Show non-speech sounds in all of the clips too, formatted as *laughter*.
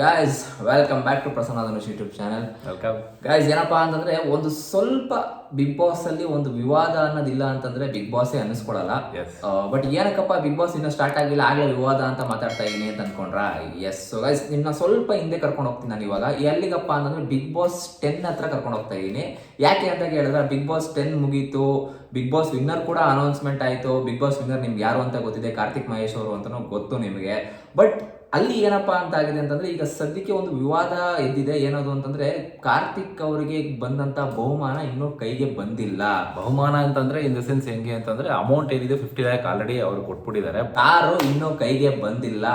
Guys welcome back to Prasanna Dhanush YouTube channel welcome guys ಏನಪ್ಪಾ ಅಂತಂದ್ರೆ ಒಂದು ಸ್ವಲ್ಪ ಬಿಗ್ ಬಾಸ್ ಅಲ್ಲಿ ಒಂದು ವಿವಾದ ಅನ್ನೋದಿಲ್ಲ ಅಂತಂದ್ರೆ ಬಿಗ್ ಬಾಸೇ ಅನ್ನಿಸ್ಕೊಳಲ್ಲ ಬಟ್ ಏನಕ್ಕಪ್ಪ ಬಿಗ್ ಬಾಸ್ ಇನ್ನೂ ಸ್ಟಾರ್ಟ್ ಆಗಿಲ್ಲ ಆಗಲೇ ವಿವಾದ ಅಂತ ಮಾತಾಡ್ತಾ ಇದೀನಿ ಅಂತ ಅನ್ಕೊಂಡ್ರ? ಎಸ್ ಗೈಸ್ ನಿನ್ನ ಸ್ವಲ್ಪ ಹಿಂದೆ ಕರ್ಕೊಂಡು ಹೋಗ್ತೀನಿ ನಾನು ಇವಾಗ. ಎಲ್ಲಿಗಪ್ಪ ಅಂತಂದ್ರೆ ಬಿಗ್ ಬಾಸ್ ಟೆನ್ ಹತ್ರ ಕರ್ಕೊಂಡು ಹೋಗ್ತಾ ಇದೀನಿ. ಯಾಕೆ ಅಂತ ಕೇಳಿದ್ರೆ ಬಿಗ್ ಬಾಸ್ ಟೆನ್ ಮುಗೀತು. ಬಿಗ್ ಬಾಸ್ ವಿನ್ನರ್ ಕೂಡ ಅನೌನ್ಸ್ಮೆಂಟ್ ಆಯ್ತು. ಬಿಗ್ ಬಾಸ್ ವಿನ್ನರ್ ನಿಮ್ಗೆ ಯಾರು ಅಂತ ಗೊತ್ತಿದೆ? ಕಾರ್ತಿಕ್ ಮಹೇಶ್ ಅವರು ಅಂತಲೂ ಗೊತ್ತು ನಿಮಗೆ. ಬಟ್ ಅಲ್ಲಿ ಏನಪ್ಪಾ ಅಂತ ಆಗಿದೆ ಅಂತಂದ್ರೆ ಈಗ ಸದ್ಯಕ್ಕೆ ಒಂದು ವಿವಾದ ಎದ್ದಿದೆ. ಏನದು ಅಂತಂದ್ರೆ ಕಾರ್ತಿಕ್ ಅವರಿಗೆ ಬಂದಂತ ಬಹುಮಾನ ಇನ್ನೂ ಕೈಗೆ ಬಂದಿಲ್ಲ. ಬಹುಮಾನ ಅಂತಂದ್ರೆ ಇನ್ ದ ಸೆನ್ಸ್ ಹೆಂಗೆ ಅಂತಂದ್ರೆ ಅಮೌಂಟ್ ಏನಿದೆ ಫಿಫ್ಟಿ ಲ್ಯಾಕ್ ಆಲ್ರೆಡಿ ಅವ್ರು ಕೊಟ್ಬಿಟ್ಟಿದ್ದಾರೆ. ಕಾರು ಇನ್ನೂ ಕೈಗೆ ಬಂದಿಲ್ಲ.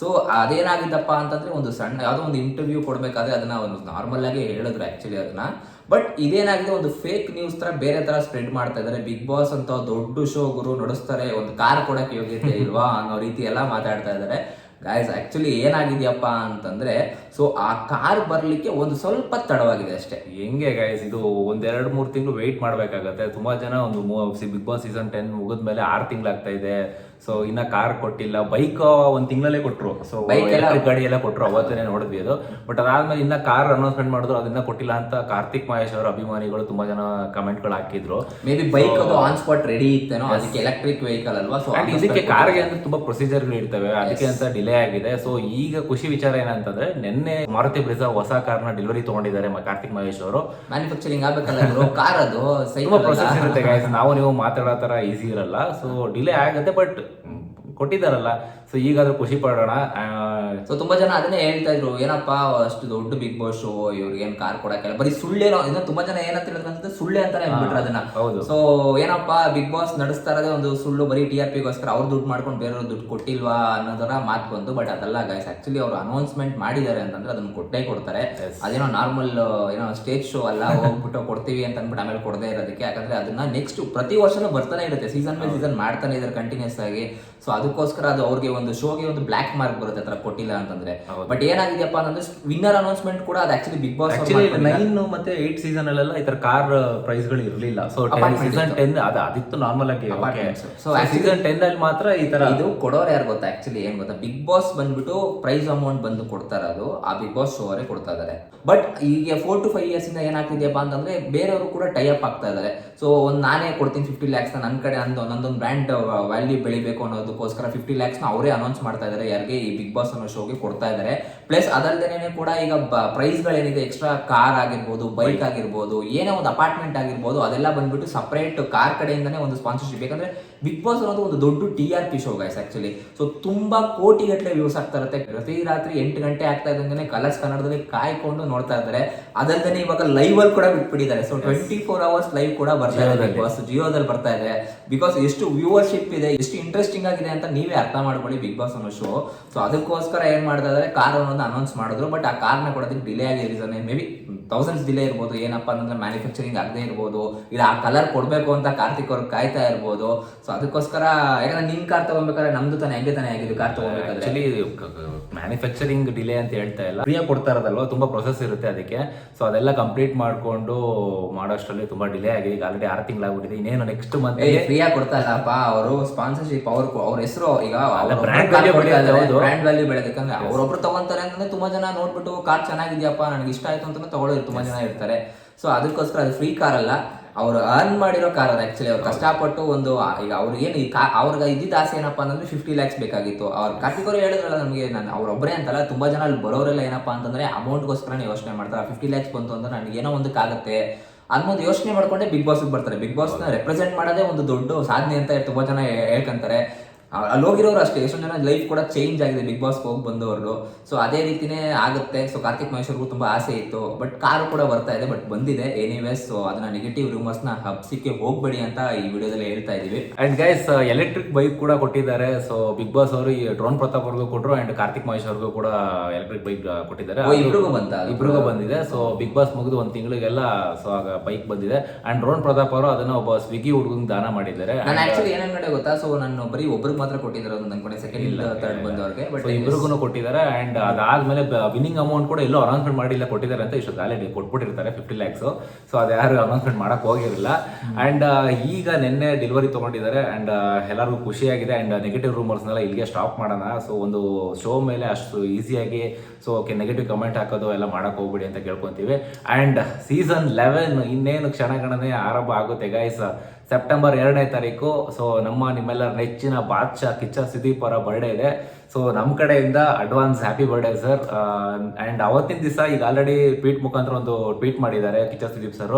ಸೊ ಅದೇನಾಗಿದ್ದಪ್ಪ ಅಂತಂದ್ರೆ ಒಂದು ಸಣ್ಣ ಯಾವುದೋ ಒಂದು ಇಂಟರ್ವ್ಯೂ ಕೊಡಬೇಕಾದ್ರೆ ಅದನ್ನ ಒಂದು ನಾರ್ಮಲ್ ಆಗಿ ಹೇಳಿದ್ರು ಆಕ್ಚುಲಿ ಅದನ್ನ ಬಟ್ ಇದೇನಾಗಿದೆ ಒಂದು ಫೇಕ್ ನ್ಯೂಸ್ ತರ ಬೇರೆ ತರ ಸ್ಪ್ರೆಡ್ ಮಾಡ್ತಾ ಇದ್ದಾರೆ. ಬಿಗ್ ಬಾಸ್ ಅಂತ ದೊಡ್ಡ ಶೋ ಗುರು ನಡೆಸ್ತಾರೆ. ಒಂದು ಕಾರ್ ಕೊಡಕ್ಕೆ ಯೋಗ್ಯತೆ ಇಲ್ವಾ ಅನ್ನೋ ರೀತಿ ಎಲ್ಲ ಮಾತಾಡ್ತಾ ಇದ್ದಾರೆ. ಗಾಯ್ಸ್ ಆಕ್ಚುಲಿ ಏನಾಗಿದೆಯಪ್ಪ ಅಂತಂದ್ರೆ ಸೊ ಆ ಕಾರ್ ಬರಲಿಕ್ಕೆ ಒಂದು ಸ್ವಲ್ಪ ತಡವಾಗಿದೆ ಅಷ್ಟೇ. ಹೆಂಗೆ ಗಾಯ್ಸ್ ಇದು ಒಂದೆರಡು ಮೂರು ತಿಂಗಳು ವೆಯ್ಟ್ ಮಾಡ್ಬೇಕಾಗತ್ತೆ. ತುಂಬಾ ಜನ ಒಂದು ಬಿಗ್ ಬಾಸ್ ಸೀಸನ್ ಟೆನ್ ಮುಗಿದ್ಮೇಲೆ ಆರು ತಿಂಗಳಾಗ್ತಾ ಇದೆ. ಸೊ ಇನ್ನ ಕಾರ್ ಕೊಟ್ಟಿಲ್ಲ. ಬೈಕ್ ಒಂದ್ ತಿಂಗಳಲ್ಲೇ ಕೊಟ್ಟರು ಸೊ ಬೈಕ್ ಎಲ್ಲ- ಗಾಡಿ ಎಲ್ಲ ಕೊಟ್ಟರು ಅವತ್ತೇ ನೋಡಿದ್ವಿ ಅದು. ಬಟ್ ಅದಾದ್ಮೇಲೆ ಇನ್ನ ಕಾರ್ ಅನೌನ್ಸ್ಮೆಂಟ್ ಮಾಡಿದ್ರು. ಅದನ್ನ ಕೊಟ್ಟಿಲ್ಲ ಅಂತ ಕಾರ್ತಿಕ್ ಮಹೇಶ್ ಅವರ ಅಭಿಮಾನಿಗಳು ತುಂಬಾ ಜನ ಕಮೆಂಟ್ಗಳು ಹಾಕಿದ್ರು ಮೇ ಬಿ ಬೈಕ್ ಅದು ಆನ್ ಸ್ಪಾಟ್ ರೆಡಿ ಇತ್ತೇನೋ. ಅದಕ್ಕೆ ಎಲೆಕ್ಟ್ರಿಕ್ ವೆಹಿಕಲ್ ಅಲ್ವಾ? ಸೊ ಇದಕ್ಕೆ ಕಾರ್ಗೆ ಅಂದ್ರೆ ತುಂಬಾ ಪ್ರೊಸೀಜರ್ ಇರ್ತವೆ. ಅದಕ್ಕೆ ಅಂತ ಡಿಲೇ ಆಗಿದೆ. ಸೊ ಈಗ ಖುಷಿ ವಿಚಾರ ಏನಂತಂದ್ರೆ ನಿನ್ನೆ ಮಾರುತಿ ಬ್ರಿಜಾ ಹೊಸ ಕಾರ್ನ ಡೆಲಿವರಿ ತಗೊಂಡಿದ್ದಾರೆ ಕಾರ್ತಿಕ್ ಮಹೇಶ್ ಅವರು. ಮ್ಯಾನುಫ್ಯಾಕ್ಚರಿಂಗ್ ಆಗ್ಬೇಕಲ್ಲ ಕಾರ್ ಅದು *laughs* ತುಂಬಾ ಪ್ರೊಸೆಸ್ ಇರುತ್ತೆ. *laughs* ನಾವು ನೀವು ಮಾತಾಡೋ ತರ ಈಸಿ ಇರಲ್ಲ. ಸೊ ಡಿಲೇ ಆಗುತ್ತೆ ಬಟ್ ಕೊಟ್ಟಿದ್ದಾರಲ್ಲ ಸೊ ಈಗಾದ್ರೂ ಖುಷಿ ಪಡೋಣ. ಸೊ ತುಂಬಾ ಜನ ಅದನ್ನೇ ಹೇಳ್ತಾ ಇದ್ರು ಏನಪ್ಪಾ ಅಷ್ಟು ದೊಡ್ಡ ಬಿಗ್ ಬಾಸ್ ಶೋ ಇವ್ರಿಗೆ ಏನ್ ಕಾರ್ ಕೊಡಕ್ಕೆಲ್ಲ ಬರೀ ಸುಳ್ಳೇನೋ ಇನ್ನು ತುಂಬಾ ಜನ ಏನಂತ ಹೇಳಿದ್ರೆ ಸುಳ್ಳೆ ಅಂತಾನೆ ಹೇಳ್ಬಿಟ್ರೆ ಅದನ್ನ. ಹೌದು. ಸೊ ಏನಪ್ಪಾ ಬಿಗ್ ಬಾಸ್ ನಡೆಸ್ತಾ ಇರೋದೇ ಒಂದು ಸುಳ್ಳು ಬರೀ ಟಿ ಆರ್ ಪಿಗೋಸ್ಕರ ಅವ್ರು ದುಡ್ಡು ಮಾಡ್ಕೊಂಡು ಬೇರೆಯವ್ರು ದುಡ್ಡು ಕೊಟ್ಟಿಲ್ವಾ ಅನ್ನೋದರ ಮಾತು ಬಂತು ಬಟ್ ಅದಲ್ಲ ಗೈಸ್ ಆಕ್ಚುಲಿ ಅವ್ರು ಅನೌನ್ಸ್ಮೆಂಟ್ ಮಾಡಿದ್ದಾರೆ ಅಂತಂದ್ರೆ ಅದನ್ನ ಕೊಟ್ಟೇ ಕೊಡ್ತಾರೆ. ಅದೇನೋ ನಾರ್ಮಲ್ ಏನೋ ಸ್ಟೇಜ್ ಶೋ ಅಲ್ಲ ಹೋಗ್ಬಿಟ್ಟು ಕೊಡ್ತೀವಿ ಅಂತ ಅಂದ್ಬಿಟ್ಟು ಆಮೇಲೆ ಕೊಡದೇ ಇರೋದಕ್ಕೆ. ಯಾಕಂದ್ರೆ ಅದನ್ನ ನೆಕ್ಸ್ಟ್ ಪ್ರತಿ ವರ್ಷನೂ ಬರ್ತಾನೆ ಇರುತ್ತೆ ಸೀಸನ್ ಬೈ ಸೀಸನ್ ಮಾಡ್ತಾನೆ ಇದ್ದಾರೆ ಕಂಟಿನ್ಯೂಸ್ ಆಗಿ. ಸೊ ಅದಕ್ಕೋಸ್ಕರ ಅದು ಅವ್ರಿಗೆ ಒಂದು ಶೋಗೆ ಒಂದು ಬ್ಲಾಕ್ ಮಾರ್ಕ್ ಬರುತ್ತೆ ಆತರ ಕೊಟ್ಟಿಲ್ಲ ಅಂತಂದ್ರೆ. ಬಟ್ ಏನಾಗಿದೆಯಪ್ಪ ಅಂತಂದ್ರೆ ವಿನ್ನರ್ ಅನೌನ್ಸ್ಮೆಂಟ್ ಕೂಡ ಅದು ಆಕ್ಚುಲಿ ಬಿಗ್ ಬಾಸ್ ನೈನ್ ಮತ್ತೆ ಏಟ್ ಸೀಸನ್ ಅಲ್ಲೆಲ್ಲ ಈ ತರ ಕಾರ್ ಪ್ರೈಸ್ಗಳು ಇರಲಿಲ್ಲ. So season. ಟೆನ್ ಅದು ಅದಿತ್ತು ನಾರ್ಮಲ್ ಆಗಿ ಸೊ ಸೀಸನ್ ಟೆನ್ ಅಲ್ಲಿ ಮಾತ್ರ ಈ ತರ ಇದು ಕೊಡೋರು ಯಾರು ಗೊತ್ತಾ? ಆಕ್ಚುಲಿ ಏನ್ ಗೊತ್ತಾ? ಬಿಗ್ ಬಾಸ್ ಬಂದ್ಬಿಟ್ಟು ಪ್ರೈಸ್ ಅಮೌಂಟ್ ಬಂದು ಕೊಡ್ತಾರ ಅದು ಆ ಬಿಗ್ ಬಾಸ್ ಶೋ ಅವರೇ ಕೊಡ್ತಾ ಇದಾರೆ ಬಟ್ ಈಗ ಫೋರ್ ಟು ಫೈವ್ ಇಯರ್ಸ್ ಇಂದ ಏನಾಗ್ತಿದೆಯಪ್ಪ ಅಂತಂದ್ರೆ ಬೇರೆಯವರು ಕೂಡ ಟೈ ಅಪ್ ಆಗ್ತಾ ಇದಾರೆ ಸೊ ಒಂದು ನಾನೇ ಕೊಡ್ತೀನಿ ಫಿಫ್ಟಿ ಲ್ಯಾಕ್ಸ್ ನನ್ನ ಕಡೆ ಅಂದ್ ಒಂದೊಂದು ಬ್ರ್ಯಾಂಡ್ ವ್ಯಾಲ್ಯೂ ಬೆಳಿಬೇಕು ಅನ್ನೋದಕ್ಕೋಸ್ಕರ ಫಿಫ್ಟಿ ಲ್ಯಾಕ್ಸ್ನ ಅವರೇ ಅನೌನ್ಸ್ ಮಾಡ್ತಾ ಇದ್ದಾರೆ ಯಾರಿಗೆ ಈ ಬಿಗ್ ಬಾಸ್ ಅನ್ನೋ ಶೋಗೆ ಕೊಡ್ತಾ ಇದ್ದಾರೆ ಪ್ಲಸ್ ಅದಲ್ದೇನೆ ಕೂಡ ಈಗ ಪ್ರೈಸ್ ಗಳೇನಿದೆ ಎಕ್ಸ್ಟ್ರಾ ಕಾರ್ ಆಗಿರ್ಬೋದು ಬೈಕ್ ಆಗಿರ್ಬೋದು ಏನೇ ಒಂದು ಅಪಾರ್ಟ್ಮೆಂಟ್ ಆಗಿರ್ಬೋದು ಅದೆಲ್ಲ ಬಂದ್ಬಿಟ್ಟು ಸಪ್ರೇಟ್ ಕಾರ್ ಕಡೆಯಿಂದನೇ ಒಂದು ಸ್ಪಾನ್ಸರ್ಶಿಪ್ ಯಾಕಂದ್ರೆ ಬಿಗ್ ಬಾಸ್ ಅನ್ನೋದು ಒಂದು ದೊಡ್ಡ T R P show guys actually so ತುಂಬಾ ಕೋಟಿಗಟ್ಟಲೆ ವ್ಯೂಸ್ ಆಗ್ತಾ ಇರುತ್ತೆ. ಪ್ರತಿ ರಾತ್ರಿ ಎಂಟು ಗಂಟೆ ಆಗ್ತಾ ಇದ್ದಂಗೆ ಕಲರ್ಸ್ ಕನ್ನಡದಲ್ಲಿ ಕಾಯ್ಕೊಂಡು ನೋಡ್ತಾ ಇದ್ದಾರೆ. ಅದಲ್ದೇನೆ ಇವಾಗ ಲೈವ್ ಅಲ್ಲಿ ಕೂಡ ಬಿಟ್ಬಿಟ್ಟಿದ್ದಾರೆ. So twenty four hours live ಕೂಡ ಬರ್ತಾ ಇದೆ ಬಿಗ್ ಬಾಸ್ ಜಿಯೋದಲ್ಲಿ ಬರ್ತಾ ಇದೆ. ಬಿಕಾಸ್ ಎಷ್ಟು ವ್ಯೂವರ್ಶಿಪ್ ಇದೆ ಎಷ್ಟು ಇಂಟ್ರೆಸ್ಟಿಂಗ್ ಆಗಿದೆ ಅಂತ ನೀವೇ ಅರ್ಥ ಮಾಡ್ಕೊಳ್ಳಿ. ಬಿಗ್ ಬಾಸ್ ಅನ್ನೋ ಶೋ ಸೊ ಅದಕ್ಕೋಸ್ಕರ ಏನ್ ಮಾಡ್ತಾ ಇದ್ದಾರೆ ಕಾರ್ ಅನ್ನೋದು ಅನೌನ್ಸ್ ಮಾಡಿದ್ರು. ಬಟ್ ಆ ಕಾರ್ನ ಕೊಡೋದಕ್ಕೆ ಡಿಲೇ ಆಗಿ reason may be thousands delay ಇರ್ಬೋದು. ಏನಪ್ಪಾ ಅಂತಂದ್ರೆ ಮ್ಯಾನುಫ್ಯಾಕ್ಚರಿಂಗ್ ಆಗದೆ ಇರ್ಬೋದು. ಇಲ್ಲ ಆ ಕಲರ್ ಕೊಡಬೇಕು ಅಂತ ಕಾರ್ತಿಕ್ ಅವ್ರಿಗೆ ಕಾಯ್ತಾ ಇರ್ಬೋದು. ಸೊ ಅದಕ್ಕೋಸ್ಕರ ಯಾಕಂದ್ರೆ ನಿಮ್ ಕಾರ್ ತಗೊಬೇಕಾದ್ರೆ ನಮ್ದು ತಾನೇ ಹೆಂಗೆ ತಾನೇ ಆಗಿದೆ ಕಾರ್ ತಗೋಬೇಕಾದ್ರೆ. ಮ್ಯಾನುಫ್ಯಾಕ್ಚರಿಂಗ್ ಡಿಲೇ ಅಂತ ಹೇಳ್ತಾ ಇಲ್ಲ. ಫ್ರೀಯಾಗಿ ಕೊಡ್ತಾ ಇರೋದಲ್ವ? ತುಂಬಾ ಪ್ರೊಸೆಸ್ ಇರುತ್ತೆ ಅದಕ್ಕೆ. ಸೊ ಅದೆಲ್ಲ ಕಂಪ್ಲೀಟ್ ಮಾಡ್ಕೊಂಡು ಮಾಡೋಷ್ಟರಲ್ಲಿ ತುಂಬಾ ಡಿಲೇ ಆಗಿದೆ. ಈಗ ಆಲ್ರೆಡಿ ಆರು ತಿಂಗಳಾಗ್ಬಿಟ್ಟಿದೆ. ಇನ್ನೇನು ನೆಕ್ಸ್ಟ್ ಮಂತ್ ಫ್ರೀಯಾಗಿ ಕೊಡ್ತಾ ಇಲ್ಲಪ್ಪ. ಅವರು ಸ್ಪಾನ್ಸರ್ಶಿಪ್ ಅವ್ರ ಅವ್ರ ಹೆಸರು ಈಗ brand ವ್ಯಾಲ್ಯೂ. ಬ್ರ್ಯಾಂಡ್ ವ್ಯಾಲ್ಯೂ ಬೆಳೆದಕ್ಕಂದ್ರೆ ಅವ್ರೊಬ್ರು ತಗೊಂತಾರೆ ಅಂದ್ರೆ ತುಂಬಾ ಜನ ನೋಡ್ಬಿಟ್ಟು ಕಾರ್ ಚೆನ್ನಾಗಿದ್ಯಪ್ಪ ನನಗೆ ಇಷ್ಟ ಆಯ್ತು ಅಂತ ತಗೊಳ್ಳೋರು ತುಂಬಾ ಜನ ಇರ್ತಾರೆ. ಸೊ ಅದಕ್ಕೋಸ್ಕರ ಅದು ಫ್ರೀ ಕಾರ್ ಅಲ್ಲ. ಅವ್ರು ಅರ್ನ್ ಮಾಡಿರೋ ಕಾರ್ ಅದು ಆಕ್ಚುಲಿ ಅವ್ರು ಕಷ್ಟಪಟ್ಟು ಒಂದು ಈಗ ಅವ್ರಿಗೆ ಏನು ಈ ಕಾ ಅವ್ರಿಗೆ ಇದ್ದಿದ್ದ ಆಸೆ ಏನಪ್ಪ ಅಂತಂದ್ರೆ ಫಿಫ್ಟಿ ಲ್ಯಾಕ್ಸ್ ಬೇಕಾಗಿತ್ತು. ಅವ್ರ ಕಾರ್ತಿಕವ್ರು ಹೇಳಿದ್ರಲ್ಲ ನಮಗೆ ನಾನು ಅವ್ರೊಬ್ಬರೇ ಅಂತಲ್ಲ ತುಂಬಾ ಜನ ಅಲ್ಲಿ ಬರೋರೆಲ್ಲ ಏನಪ್ಪ ಅಂತಂದ್ರೆ ಅಮೌಂಟ್ಗೋಸ್ಕರ ಯೋಚನೆ ಮಾಡ್ತಾರೆ? ಫಿಫ್ಟಿ ಲ್ಯಾಕ್ಸ್ ಬಂತು ಅಂದ್ರೆ ನನಗೆ ಏನೋ ಒಂದಕ್ಕಾಗತ್ತೆ ಅನ್ನೋದು ಯೋಚನೆ ಮಾಡ್ಕೊಂಡೆ ಬಿಗ್ ಬಾಸ್ ಬರ್ತಾರೆ. ಬಿಗ್ ಬಾಸ್ನ ರೆಪ್ರೆಸೆಂಟ್ ಮಾಡೋದೇ ಒಂದು ದೊಡ್ಡ ಸಾಧನೆ ಅಂತ ತುಂಬಾ ಜನ ಹೇಳ್ಕೊಂತಾರೆ. ಅಲ್ಲಿ ಹೋಗಿರೋರು ಅಷ್ಟೇ ಎಷ್ಟೊಂದು ಜನ ಲೈಫ್ ಕೂಡ ಚೇಂಜ್ ಆಗಿದೆ ಬಿಗ್ ಬಾಸ್ಗೆ ಹೋಗಿ ಬಂದವರು ಸೊ ಅದೇ ರೀತಿನೇ ಆಗುತ್ತೆ. ಸೊ ಕಾರ್ತಿಕ್ ಮಹೇಶ್ವರ್ಗೂ ತುಂಬ ಆಸೆ ಇತ್ತು. ಬಟ್ ಕಾರು ಕೂಡ ಬರ್ತಾ ಇದೆ ಬಟ್ ಬಂದಿದೆ. ಎನಿವೇಸ್ ಸೊ ಅದನ್ನ ನೆಗೆಟಿವ್ ರೂಮರ್ಸ್ನ ಹಬ್ಸಿಕ್ಕೆ ಹೋಗ್ಬೇಡಿ ಅಂತ ಈ ವಿಡಿಯೋದಲ್ಲಿ ಹೇಳ್ತಾ ಇದೀವಿ. ಅಂಡ್ ಗೈಸ್ ಎಲೆಕ್ಟ್ರಿಕ್ ಬೈಕ್ ಕೂಡ ಕೊಟ್ಟಿದ್ದಾರೆ. ಸೊ ಬಿಗ್ ಬಾಸ್ ಅವರು ಈ ಡ್ರೋನ್ ಪ್ರತಾಪ್ ಅವ್ರಿಗೂ ಕೊಟ್ಟರು ಅಂಡ್ ಕಾರ್ತಿಕ್ ಮಹೇಶ್ ಅವ್ರಿಗೂ ಕೂಡ ಎಲೆಕ್ಟ್ರಿಕ್ ಬೈಕ್ ಕೊಟ್ಟಿದ್ದಾರೆ. ಇಬ್ಬರಿಗೂ ಇಬ್ರಿಗೂ ಇಬ್ಬರಿಗೂ ಅದು? ಇಬ್ರಿಗೂ ಬಂದಿದೆ. ಸೊ ಬಿಗ್ ಬಾಸ್ ಮುಗಿದು ಒಂದ್ ತಿಂಗಳಿಗೆಲ್ಲ ಸೊ ಆಗ ಬೈಕ್ ಬಂದಿದೆ. ಅಂಡ್ ಡ್ರೋನ್ ಪ್ರತಾಪ್ ಅವರು ಅದನ್ನ ಒಬ್ಬ ಸ್ವಿಗ್ಗಿ ಹುಡುಗಂಗೆ ದಾನ ಮಾಡಿದ್ದಾರೆ. ನಾನು ಆಕ್ಚುಲಿ ಏನೇನ್ ಗೊತ್ತಾ? ಸೊ ನಾನು ಬರೀ ಒಬ್ರಿಗೆ ಮಾತ್ರ ಕೊಟ್ಟಿದ್ದಾರೆ ಅದನ್ನ ಅನ್ಕೊಂಡೆ ಸೆಕೆಂಡ್ ತರ್ಡ್ ಬಂದವ್ರಿಗೆ ಬಟ್ ಇಬ್ಬರಿಗೂ ಕೊಟ್ಟಿದ್ದಾರೆ ಅಂಡ್ ಅದಾದ್ಮೇಲೆ ವಿನಿಂಗ್ ಅಮೌಂಟ್ ಕೂಡ ಎಲ್ಲೋ ಅನೌನ್ಸ್ಮೆಂಟ್ ಮಾಡಿಲ್ಲ ಕೊಟ್ಟಿದ್ದಾರೆ ಅಂತ ಇಷ್ಟು ಆಲ್ರೆಡಿ ಕೊಟ್ಬಿಟ್ಟಿರ್ತಾರೆ ಫಿಫ್ಟಿ ಲ್ಯಾಕ್ಸ್ ಸೊ ಅದು ಯಾರು ಅನೌನ್ಸ್ಮೆಂಟ್ ಮಾಡಕ್ ಹೋಗಿರಲಿಲ್ಲ ಅಂಡ್ ಈಗ ನಿನ್ನೆ ಡೆಲಿವರಿ ತಗೊಂಡಿದ್ದಾರೆ ಅಂಡ್ ಎಲ್ಲರಿಗೂ ಖುಷಿಯಾಗಿದೆ ಅಂಡ್ ನೆಗೆಟಿವ್ ರೂಮರ್ಸ್ನೆಲ್ಲ ಇಲ್ಲಿಗೆ ಸ್ಟಾಪ್ ಮಾಡೋಣ. ಸೊ ಒಂದು ಶೋ ಮೇಲೆ ಅಷ್ಟು ಈಸಿಯಾಗಿ ಸೊ ಓಕೆ ನೆಗೆಟಿವ್ ಕಮೆಂಟ್ ಹಾಕೋದು ಎಲ್ಲ ಮಾಡಕ್ ಹೋಗ್ಬಿಡಿ ಅಂತ ಕೇಳ್ಕೊಂತೀವಿ. ಆ್ಯಂಡ್ ಸೀಸನ್ ಲೆವೆನ್ ಇನ್ನೇನು ಕ್ಷಣಗಣನೆ ಆರಂಭ ಆಗುತ್ತೆ ಗೈಸ್ ಸೆಪ್ಟೆಂಬರ್ ಎರಡನೇ ತಾರೀಕು. ಸೊ ನಮ್ಮ ನಿಮ್ಮೆಲ್ಲರ ನೆಚ್ಚಿನ ಬಾದ್ಶಾ ಕಿಚ್ಚ ಸುದೀಪ್ ಅವರ ಬರ್ಡೇ ಇದೆ. ಸೊ ನಮ್ಮ ಕಡೆಯಿಂದ advance happy birthday sir and ಅವತ್ತಿನ ದಿವಸ ಈಗ ಆಲ್ರೆಡಿ ಟ್ವೀಟ್ ಮುಖಾಂತರ ಒಂದು ಟ್ವೀಟ್ ಮಾಡಿದ್ದಾರೆ Kichcha Sudeep sir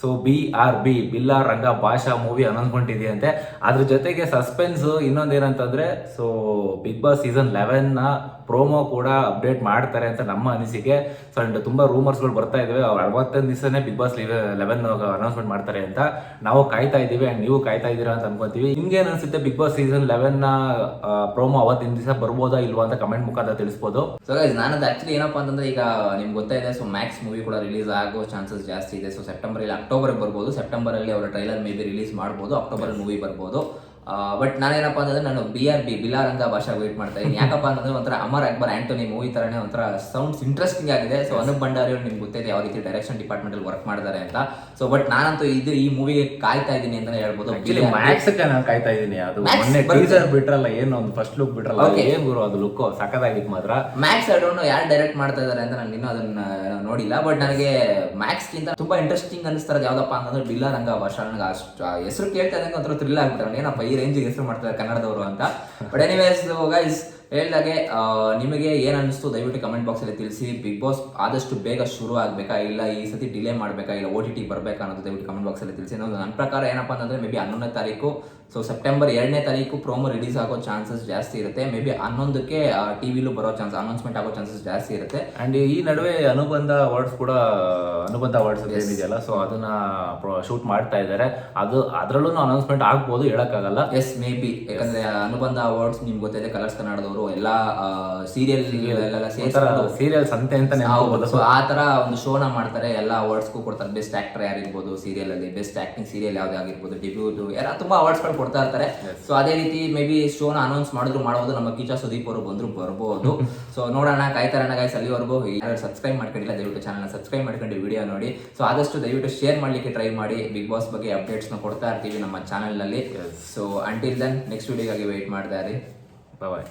so B R B Billa Ranga Bhasha movie announcement ಇದೆಯಂತೆ. ಅದ್ರ ಜೊತೆಗೆ ಸಸ್ಪೆನ್ಸ್ ಇನ್ನೊಂದೇನಂತಂದ್ರೆ ಸೊ ಬಿಗ್ ಬಾಸ್ ಸೀಸನ್ ಲೆವೆನ್ನ ಪ್ರೋಮೋ ಕೂಡ ಅಪ್ಡೇಟ್ ಮಾಡ್ತಾರೆ ಅಂತ ನಮ್ಮ ಅನಿಸಿಕೆ. ಸೊ ಅಂಡ್ ತುಂಬಾ ರೂಮರ್ಸ್ಗಳು ಬರ್ತಾ ಇದಾವೆ. ಅವ್ರು ಅರವತ್ತೊಂದು ದಿವಸನೇ ಬಿಗ್ ಬಾಸ್ ಲೆವೆನ್ ಅನೌನ್ಸ್ಮೆಂಟ್ ಮಾಡ್ತಾರೆ ಅಂತ ನಾವು ಕಾಯ್ತಾ ಇದ್ದೀವಿ ಅಂಡ್ ನೀವು ಕಾಯ್ತಾ ಇದ್ದೀರಾ ಅಂತ ಅನ್ಕೊಂತೀವಿ. ನಿಮ್ಗೆ ಏನ್ ಅನ್ಸುತ್ತೆ ಬಿಗ್ ಬಾಸ್ ಸೀಸನ್ ಲೆವೆನ್ನ ಪ್ರೋಮೋ ಅವತ್ತಿನ ದಿವಸ ಬರ್ಬೋದಾ ಇಲ್ವಾ ಅಂತ ಕಮೆಂಟ್ ಮುಖಾಂತರ ತಿಳಿಸ್ಬೋದು. ಸೊ ನಾನು ಆಕ್ಚುಲಿ ಏನಪ್ಪಾ ಅಂತಂದ್ರೆ ಈಗ ನಿಮ್ಗೆ ಗೊತ್ತಾಯಿದೆ ಸೊ ಮ್ಯಾಕ್ಸ್ ಮೂವಿ ಕೂಡ ರಿಲೀಸ್ ಆಗೋ ಚಾನ್ಸಸ್ ಜಾಸ್ತಿ ಇದೆ. ಸೊ ಸೆಪ್ಟೆಂಬರ್ ಇಲ್ಲಿ. ಅಕ್ಟೋಬರ್ ಬರ್ಬೋದು ಸೆಪ್ಟೆಂಬರ್ ಅಲ್ಲಿ ಅವರ ಟ್ರೈಲರ್ ಮೇ ಬಿ ರಿಲೀಸ್ ಮಾಡ್ಬೋದು ಅಕ್ಟೋಬರ್ ಮೂವಿ ಬರ್ಬೋದು. ಬಟ್ ನಾನೇನಪ್ಪ ಅಂದ್ರೆ ನಾನು ಬಿ ಆರ್ ಬಿ ಬಿಲಾರಂಗ ಭಾಷಾ ವೇಟ್ ಮಾಡ್ತಾ ಇದ್ದೀನಿ. ಯಾಕಪ್ಪ ಅಂದ್ರೆ ಒಂಥರ ಅಮರ್ ಅಕ್ಬರ್ ಆಂಟೋನಿ ಮೂವಿ ತರನೇ ಒಂಥರ ಸೌಂಡ್ಸ್ ಇಂಟ್ರೆಸ್ಟಿಂಗ್ ಆಗಿದೆ. ಸೊ ಅನು ಭಂಡಾರಿ ಅವ್ರು ನಿಮ್ಗೆ ಗೊತ್ತಿದೆ ಯಾವ ರೀತಿ ಡೈರೆಕ್ಷನ್ ಡಿಪಾರ್ಟ್ಮೆಂಟ್ ಅಲ್ಲಿ ವರ್ಕ್ ಮಾಡಿದ್ದಾರೆ ಅಂತ. ಸೊ ಬಟ್ ನಾನಂತೂ ಇದು ಈ ಮೂವಿಗೆ ಕಾಯ್ತಾ ಇದ್ದೀನಿ ಅಂತ ಹೇಳ್ಬೋದು. ನಾನು ಕಾಯ್ತಾ ಇದ್ದೀನಿ. ಅದು ಮೊನ್ನೆ ಟೀಸರ್ ಬಿಟ್ರಲ್ಲ ಏನು ಒಂದು ಫಸ್ಟ್ ಲುಕ್ ಬಿಟ್ರಲ್ಲ. ಏನ್ ಗುರು ಅದು ಲುಕ್ ಸಖತ್ತಾಗಿತ್ತು ಮಾತ್ರ. ಮ್ಯಾಕ್ಸ್ ಅಡೋನು ಯಾರು ಡೈರೆಕ್ಟ್ ಮಾಡ್ತಾ ಇದ್ದಾರೆ ಅಂತ ನಾನು ಇನ್ನೂ ಅದನ್ನ ನೋಡಿಲ್ಲ. ಬಟ್ ನನಗೆ ಮ್ಯಾಕ್ಸ್ ಗಿಂತ ತುಂಬಾ ಇಂಟ್ರೆಸ್ಟಿಂಗ್ ಅನಿಸ್ತಾರ ಯಾವ್ದಪ್ಪ ಅಂತಂದ್ರೆ ಬಿಲ್ಲ ರಂಗ ಭಾಷಾ. ನನಗೆ ಅಷ್ಟು ಹೆಸರು ಕೇಳ್ತಾ ಇದ್ದಂಗೆ ಒಂಥರ ಥ್ರಿಲ್ ಆಗ್ಬಿಟ್ರೆ. ಏನಪ್ಪ ಈ ರೇಂಜಿಗೆ ಹೆಸರು ಮಾಡ್ತಾರೆ ಕನ್ನಡದವರು ಅಂತ. ಬಟ್ ಎನಿವೇಸ್ ಗೈಸ್ ಹೇಳ್ದಾಗೆ ನಿಮಗೆ ಏನು ಅನಿಸ್ತು ದಯವಿಟ್ಟು ಕಮೆಂಟ್ ಬಾಕ್ಸಲ್ಲಿ ತಿಳಿಸಿ. ಬಿಗ್ ಬಾಸ್ ಆದಷ್ಟು ಬೇಗ ಶುರು ಆಗಬೇಕಾ? ಇಲ್ಲ ಈ ಸತಿ ಡಿಲೇ ಮಾಡಬೇಕಾ? ಇಲ್ಲ ಓ ಟಿ ಟಿ ಬರಬೇಕಾ ಅನ್ನೋದು ದಯವಿಟ್ಟು ಕಮೆಂಟ್ ಬಾಕ್ಸಲ್ಲಿ ತಿಳಿಸಿ. ಅನ್ನೋದು ನನ್ನ ಪ್ರಕಾರ ಏನಪ್ಪ ಅಂತಂದರೆ ಮೇ ಬಿ ಹನ್ನೊಂದನೇ ತಾರೀಕು ಸೊ ಸೆಪ್ಟೆಂಬರ್ ಎರಡನೇ ತಾರೀಕು ಪ್ರೋಮೋ ರಿಲೀಸ್ ಆಗೋ ಚಾನ್ಸಸ್ ಜಾಸ್ತಿ ಇರುತ್ತೆ. ಮೇ ಬಿ ಹನ್ನೊಂದಕ್ಕೆ ಟಿವಿಲೂ ಬರೋ ಚಾನ್ಸ್ ಅನೌನ್ಸ್ಮೆಂಟ್ ಆಗೋ ಚಾನ್ಸಸ್ ಜಾಸ್ತಿ ಇರುತ್ತೆ. ಆ್ಯಂಡ್ ಈ ನಡುವೆ ಅನುಬಂಧ ವರ್ಡ್ಸ್ ಕೂಡ ಅನುಬಂಧ ವರ್ಡ್ಸ್ ಏನಿದೆಯಲ್ಲ ಸೊ ಅದನ್ನ ಶೂಟ್ ಮಾಡ್ತಾ ಇದ್ದಾರೆ. ಅದು ಅದರಲ್ಲೂ ಅನೌನ್ಸ್ಮೆಂಟ್ ಆಗ್ಬೋದು ಹೇಳೋಕ್ಕಾಗಲ್ಲ. ಎಸ್ ಮೇ ಬಿ ಯಾಕಂದರೆ ಅನುಬಂಧ ಅವಾರ್ಡ್ಸ್ ನಿಮ್ಗೆ ಗೊತ್ತಿದೆ ಕಲರ್ಸ್ ಕನ್ನಡದವರು ಎಲ್ಲ ಸೀರಿಯಲ್ ಎಲ್ಲ ಸೇರಿಸ್ಕೊಂಡು ಸೀರಿಯಲ್ಸ್ ಅಂತೆ ಸೊ ಆ ತರ ಒಂದು ಶೋನ ಮಾಡ್ತಾರೆ ಎಲ್ಲ ಅವಾರ್ಡ್ಸ್ಗೂ ಕೊಡ್ತಾರೆ. ಬೆಸ್ಟ್ ಆಕ್ಟರ್ ಯಾರಿರ್ಬೋದು ಸೀರಿಯಲ್ ಅಲ್ಲಿ ಬೆಸ್ಟ್ ಆಕ್ಟಿಂಗ್ ಸೀರಿಯಲ್ ಯಾವ್ದು ಆಗಿರ್ಬೋದು ಡೆಬ್ಯೂದು ಎಲ್ಲ ತುಂಬಾ ಅವಾರ್ಡ್ಸ್ಗಳು ಕೊಡ್ತಾ ಇರ್ತಾರೆ. ಸೊ ಅದೇ ರೀತಿ ಮೇ ಬಿ ಶೋನ ಅನೌನ್ಸ್ ಮಾಡಿದ್ರು ಮಾಡಬಹುದು ನಮ್ಮ ಕಿಚಾ ಸುದೀಪ್ ಅವರು ಬಂದ್ರು ಬರ್ಬೋದು. ಸೊ ನೋಡೋಣ ಕಾಯ್ತಾರಣ ಗಾಯ್ಸ್ ಅಲ್ಲಿವರೆಗೂ. ಯಾರು ಸಬ್ಸ್ಕ್ರೈಬ್ ಮಾಡ್ಕೊಂಡಿಲ್ಲ ದಯವಿಟ್ಟು ಚಾನಲ್ ಸಬ್ಸ್ಕ್ರೈಬ್ ಮಾಡ್ಕೊಂಡು ವಿಡಿಯೋ ನೋಡಿ. ಸೊ ಆದಷ್ಟು ದಯವಿಟ್ಟು ಶೇರ್ ಮಾಡ್ಲಿಕ್ಕೆ ಟ್ರೈ ಮಾಡಿ. ಬಿಗ್ ಬಾಸ್ ಬಗ್ಗೆ ಅಪ್ಡೇಟ್ಸ್ನ ಕೊಡ್ತಾ ಇರ್ತೀವಿ ನಮ್ಮ ಚಾನಲ್ನಲ್ಲಿ ಸೊ ಅಂಟಿಲ್ ದೆನ್ ನೆಕ್ಸ್ಟ್ ವಿಡಿಯೋಗಾಗಿ ವೆಯ್ಟ್ ಮಾಡ್ತಾ ಇರಿ. ಬಾಯ್